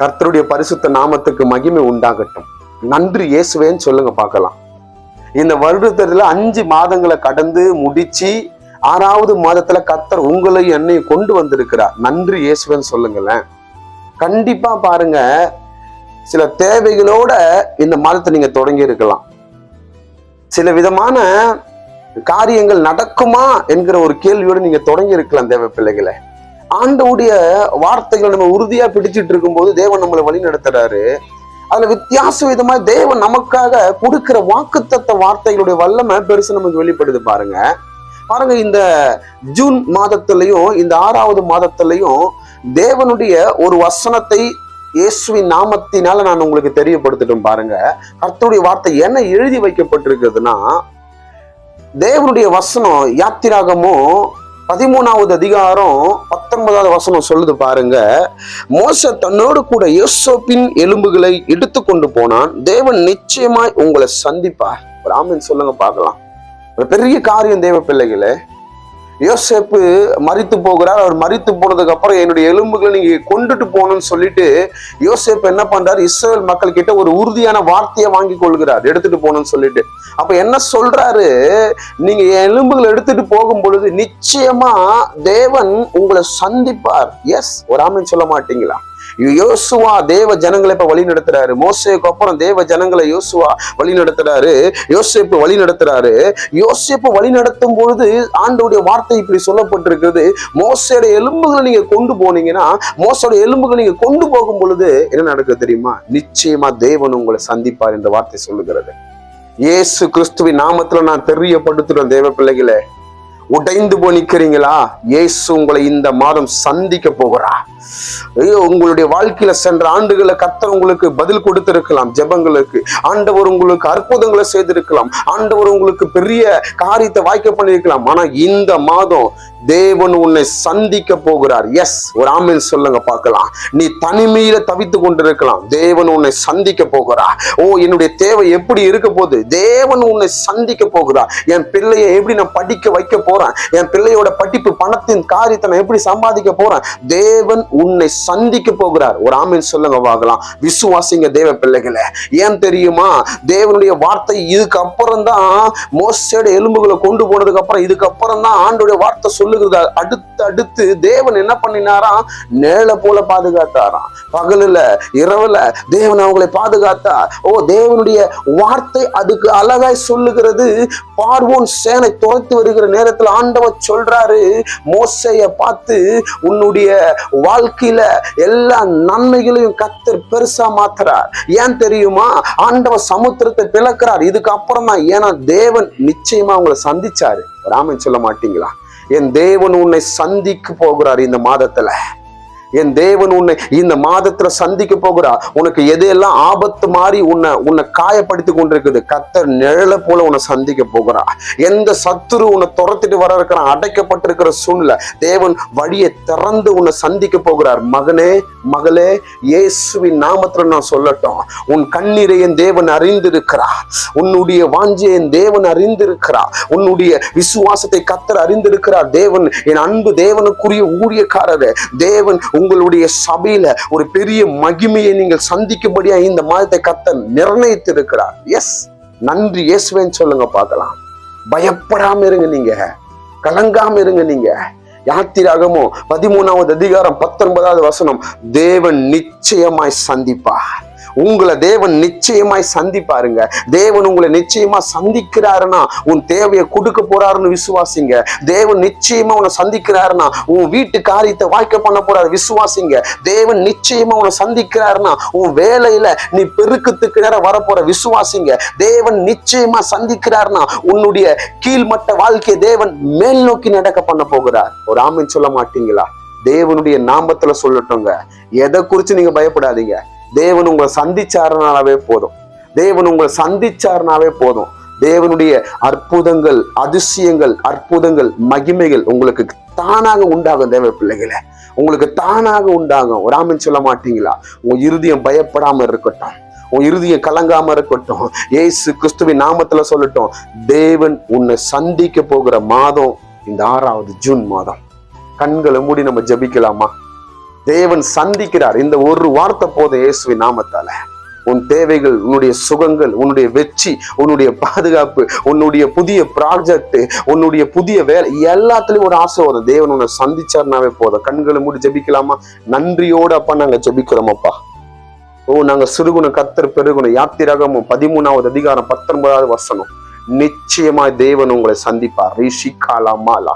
கர்த்தருடைய பரிசுத்த நாமத்துக்கு மகிமை உண்டாகட்டும். நன்றி இயேசுவேன்னு சொல்லுங்க பார்க்கலாம். இந்த வருடத்துல அஞ்சு மாதங்களை கடந்து முடிச்சு ஆறாவது மாதத்துல கர்த்தர் உங்களையும் என்னையும் கொண்டு வந்திருக்கிறார். நன்றி இயேசுவேன்னு சொல்லுங்களேன். கண்டிப்பா பாருங்க சில தேவைகளோட இந்த மாதத்தை நீங்க தொடங்கி இருக்கலாம். சில விதமான காரியங்கள் நடக்குமா என்கிற ஒரு கேள்வியோடு நீங்க தொடங்கி இருக்கலாம் தேவ பிள்ளைகளை ஆண்டவுடைய வார்த்தைகளை நம்ம உறுதியா பிடிச்சிட்டு இருக்கும்போது தேவன் நம்மளை வழி நடத்துறாரு. அதுல வித்தியாச விதமா தேவன் நமக்காக கொடுக்கிற வாக்குத்தத்த வார்த்தைகளுடைய வல்லமை பெருசு நமக்கு வெளிப்படுது பாருங்க. பாருங்க இந்த ஜூன் மாதத்திலையும் இந்த ஆறாவது மாதத்திலையும் தேவனுடைய ஒரு வசனத்தை இயேசுவின் நாமத்தினால நான் உங்களுக்கு தெரியப்படுத்திட்டோம் பாருங்க. கர்த்தருடைய வார்த்தை என்ன எழுதி வைக்கப்பட்டிருக்குதுன்னா தேவனுடைய வசனம் யாத்திராகமும் பதிமூணாவது அதிகாரம் பத்தொன்பதாவது வசனம் சொல்லுது பாருங்க. மோச தன்னோடு கூட யோசோப்பின் எலும்புகளை எடுத்து கொண்டு போனான். தேவன் நிச்சயமாய் உங்களை சந்திப்பார். ஒரு ஆமீன் சொல்லுங்க பார்க்கலாம். ஒரு பெரிய காரியம் தேவ பிள்ளைகளே. யோசேப்பு மறித்து போகிறார். அவர் மறித்து போனதுக்கு அப்புறம் என்னுடைய எலும்புகளை நீங்க கொண்டுட்டு போகணும்னு சொல்லிட்டு யோசேப் என்ன பண்றாரு? இஸ்ரேல் மக்கள் கிட்ட ஒரு உறுதியான வார்த்தையை வாங்கி கொள்கிறார். எடுத்துட்டு போகணும்னு சொல்லிட்டு. அப்ப என்ன சொல்றாரு? நீங்க என் எலும்புகளை எடுத்துட்டு போகும் பொழுது நிச்சயமா தேவன் உங்களை சந்திப்பார். எஸ் ஒரு ஆமின்னு சொல்ல மாட்டீங்களா? யோசுவா தேவ ஜனங்களை இப்ப வழி நடத்துறாரு. மோசேக்கு அப்புறம் தேவ ஜனங்களை யோசுவா வழி நடத்துறாரு. யோசேப்பு வழி நடத்துறாரு. யோசேப்பு வழி நடத்தும் பொழுது ஆண்டோடைய வார்த்தை இப்படி சொல்லப்பட்டிருக்கிறது. மோசையோட எலும்புகளை நீங்க கொண்டு போனீங்கன்னா மோசோட எலும்புகளை நீங்க கொண்டு போகும் பொழுது என்ன நடக்குது தெரியுமா? நிச்சயமா தேவன் உங்களை சந்திப்பார் என்ற வார்த்தை சொல்லுகிறது. இயேசு கிறிஸ்துவின் நாமத்துல நான் தெரியப்படுத்துறேன் தேவ பிள்ளைகளை. உடைந்து போய் நிக்கிறீங்களா இயேசு உங்களை இந்த மாதம் சந்திக்க போகிறா. ஐயோ உங்களுடைய வாழ்க்கையில சென்ற ஆண்டுகளை கத்தர் உங்களுக்கு பதில் கொடுத்திருக்கலாம் ஜெபங்களுக்கு. ஆண்டவர் உங்களுக்கு அற்புதங்களை செய்திருக்கலாம். ஆண்டவர் உங்களுக்கு பெரிய காரியத்தை வாய்க்க பண்ணியிருக்கலாம். ஆனா இந்த மாதம் தேவன் உன்னை சந்திக்க போகிறார். எஸ் ஒரு ஆமீன் சொல்லுங்க பார்க்கலாம். நீ தனிமையில தவித்து கொண்டிருக்கலாம். தேவன் உன்னை சந்திக்க போகிறார். ஓ என்னுடைய தேவை எப்படி இருக்க போகுது? தேவன் உன்னை சந்திக்க போகிறார். என் பிள்ளையை எப்படி நான் படிக்க வைக்க போறேன்? என் பிள்ளையோட படிப்பு பணத்தின் காரியத்தை நான் எப்படி சம்பாதிக்க போறேன்? தேவன் உன்னை சந்திக்க போகிறார். ஒரு ஆமீன் சொல்லுங்க பார்க்கலாம். விசுவாசிங்க தேவ பிள்ளைகளை. ஏன் தெரியுமா? தேவனுடைய வார்த்தை இதுக்கப்புறம் தான் மோசோட எலும்புகளை கொண்டு போனதுக்கு அப்புறம் இதுக்கப்புறம் தான் ஆண்டுடைய வார்த்தை சொல்லுகிறது? அடுத்து அடுத்து தேவன் என்ன பண்ணினாராம்? நேழ போல பாதுகாத்தாராம். பகலுல இரவுல தேவன் அவங்களை பாதுகாத்தா ஓ தேவனுடைய வார்த்தை அதுக்கு அழகாய் சொல்லுகிறது. பார்வோன் சேனை துரத்து வருகிற நேரத்தில் ஆண்டவர் சொல்றாரு மோசைய பார்த்து உன்னுடைய வாழ்க்கையில எல்லா நன்மைகளையும் கத்தர் பெருசா மாத்துறார். ஏன் தெரியுமா? ஆண்டவர் சமுத்திரத்தை பிளக்கிறார். இதுக்கு அப்புறம் தான் ஏன்னா தேவன் நிச்சயமா அவங்களை சந்திச்சாரு. ராமன் சொல்ல மாட்டீங்களா? என் தேவன் உன்னை சந்திக்க போகிறார் இந்த மாதத்துல. என் தேவன் உன்னை இந்த மாதத்துல சந்திக்க போகிறா. உனக்கு எதையெல்லாம் ஆபத்து மாறி உன்னை உன்னை காயப்படுத்தி கொண்டிருக்குது கத்தர் நிழலை போல உன்னை சந்திக்க போகிறா. எந்த சத்துரு உன்னை துரத்திட்டு வர இருக்கிற அடைக்கப்பட்டிருக்கிற சூழ்நிலை தேவன் வழியை திறந்து உன்னை சந்திக்க போகிறார். மகனே மகளே இயேசுவின் நாமத்துல நான் சொல்லட்டும் உன் கண்ணீரை என் தேவன் அறிந்திருக்கிறா உன்னுடைய வாஞ்சியை என் தேவன் அறிந்திருக்கிறா உன்னுடைய விசுவாசத்தை கத்தர் அறிந்திருக்கிறார். தேவன் என் அன்பு தேவனுக்குரிய ஊழியக்காரர் தேவன் உங்களுடைய சபையில ஒரு பெரிய மகிமையை நீங்கள் சந்திக்கும்படியா இந்த மாதத்தை கத்தர் நிர்ணயித்திருக்கிறார். எஸ் நன்றி இயேசுவேன்னு சொல்லுங்க பார்க்கலாம். பயப்படாம இருங்க நீங்க. கலங்காம இருங்க நீங்க. யாத்திராகமோ பதிமூணாவது அதிகாரம் பத்தொன்பதாவது வசனம் தேவன் நிச்சயமாய் சந்திப்பார். உங்களை தேவன் நிச்சயமாய் சந்திப்பாருங்க. தேவன் உங்களை நிச்சயமா சந்திக்கிறாருன்னா உன் தேவையை கொடுக்க போறாருன்னு விசுவாசிங்க. தேவன் நிச்சயமா உன்னை சந்திக்கிறாருன்னா உன் வீட்டு காரியத்தை வாய்க்க பண்ண போறாரு விசுவாசிங்க. தேவன் நிச்சயமா உன்னை சந்திக்கிறாருன்னா உன் வேலையில நீ பெருக்கத்துக்கு நேரம் வரப்போற விசுவாசிங்க. தேவன் நிச்சயமா சந்திக்கிறாருன்னா உன்னுடைய கீழ்மட்ட வாழ்க்கையை தேவன் மேல் நோக்கி நடக்க பண்ண போகிறார். ஒரு ஆமின் சொல்ல மாட்டீங்களா? தேவனுடைய நாமத்துல சொல்லட்டுங்க. எதை குறிச்சு நீங்க பயப்படாதீங்க. தேவன் உங்களை சந்திச்சாருனாலே போதும். தேவன் உங்களை சந்திச்சாருனாவே போதும். தேவனுடைய அற்புதங்கள் அதிசயங்கள் அற்புதங்கள் மகிமைகள் உங்களுக்கு தானாக உண்டாகும் தேவ பிள்ளைகளை. உங்களுக்கு தானாக உண்டாகும். ஒரு சொல்ல மாட்டீங்களா? உங்க இருதயம் பயப்படாம இருக்கட்டும். உன் இருதயம் கலங்காம இருக்கட்டும். ஏசு கிறிஸ்துவின் நாமத்துல சொல்லட்டும். தேவன் உன்னை சந்திக்க போகிற மாதம் இந்த ஆறாவது ஜூன் மாதம். கண்களை மூடி நம்ம ஜபிக்கலாமா? தேவன் சந்திக்கிறார். இந்த ஒரு வார்த்தை போதும் இயேசுவை நாமத்தால. உன் தேவைகள் உன்னுடைய சுகங்கள் உன்னுடைய வெற்றி உன்னுடைய பாதுகாப்பு உன்னுடைய புதிய ப்ராஜெக்ட் உன்னுடைய புதிய வேலை எல்லாத்துலயும் ஒரு ஆசீர்வாதம். தேவன் உன்னை சந்திச்சார்னாவே போதும். கண்களை மூடி ஜெபிக்கலாமா? நன்றியோட அப்பா நாங்க ஜெபிக்கிறோமப்பா ஓ நாங்க சிறுகுண கத்தர் பெருகுணம் யாத்திரகமும் பதிமூணாவது அதிகாரம் பத்தொன்பதாவது வசனம். நிச்சயமாய் தேவன் உங்களை சந்திப்பார். ரிஷி காலா மாலா.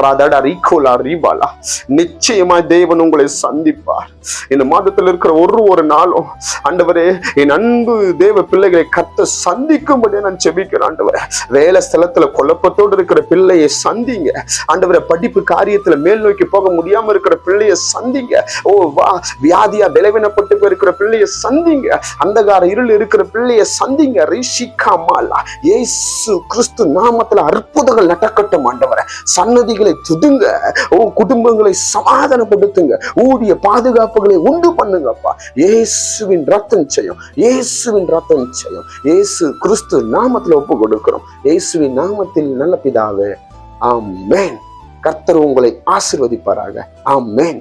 ரதட ரிகோலா ரீபாலா நிச்சயமாய் தேவன் உங்களை சந்திப்பார். இந்த மாதத்தில் இருக்கிற ஒரு ஒரு நாளும் ஆண்டவரே என் அன்பு தேவ பிள்ளைகளை கத்த சந்திக்கும்படியே நான் செபிக்கிறேன் ஆண்டவரே. வேலை ஸ்தலத்துல குழப்பத்தோடு இருக்கிற பிள்ளையை சந்திங்க. ஆண்டவரை படிப்பு காரியத்துல மேல் நோக்கி போக முடியாம இருக்கிற பிள்ளையை சந்திங்க. ஓ வா வியாதியா விளைவினப்பட்டு போயிருக்கிற பிள்ளையை சந்திங்க. அந்தகார இருள் இருக்கிற பிள்ளையை சந்திங்க. ரிஷிகா மாலா. இயேசு கிறிஸ்து நாமத்துல அற்புதங்கள் நடக்கட்டும் ஆண்டவரை. சன்னதிகளை துதுங்க ஓ குடும்பங்களை சமாதானப்படுத்துங்க ஊதிய பாதுகாப்புகளை உண்டு பண்ணுங்கப்பா. இயேசுவின் ரத்தம் செய்யும் இயேசுவின் ரத்தம் செய்யும் இயேசு கிறிஸ்து நாமத்துல ஒப்பு கொடுக்கிறோம் இயேசுவின் நாமத்தில் நல்ல பிதாவே ஆமென். கர்த்தர் உங்களை ஆசிர்வதிப்பாராக. ஆமென்.